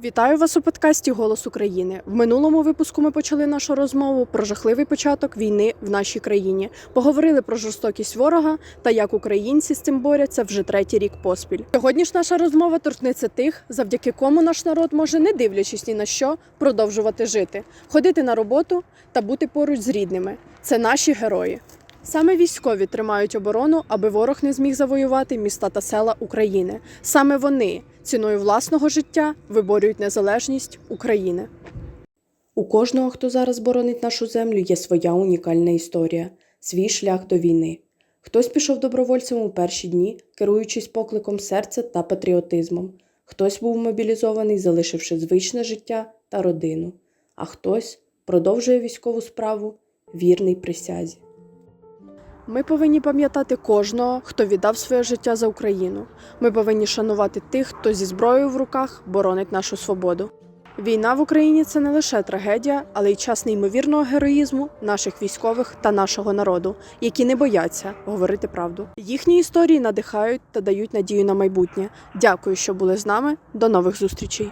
Вітаю вас у подкасті Голос України. В минулому випуску ми почали нашу розмову про жахливий початок війни в нашій країні. Поговорили про жорстокість ворога та як українці з цим борються вже третій рік поспіль. Сьогодні ж наша розмова торкнеться тих, завдяки кому наш народ може, не дивлячись ні на що, продовжувати жити, ходити на роботу та бути поруч з рідними. Це наші герої. Саме військові тримають оборону, аби ворог не зміг завоювати міста та села України. Саме вони ціною власного життя виборюють незалежність України. У кожного, хто зараз боронить нашу землю, є своя унікальна історія, свій шлях до війни. Хтось пішов добровольцем у перші дні, керуючись покликом серця та патріотизмом. Хтось був мобілізований, залишивши звичне життя та родину, а хтось продовжує військову справу вірний присязі. Ми повинні пам'ятати кожного, хто віддав своє життя за Україну. Ми повинні шанувати тих, хто зі зброєю в руках боронить нашу свободу. Війна в Україні це не лише трагедія, але й час неймовірного героїзму наших військових та нашого народу, які не бояться говорити правду. Їхні історії надихають та дають надію на майбутнє. Дякую, що були з нами. До нових зустрічей.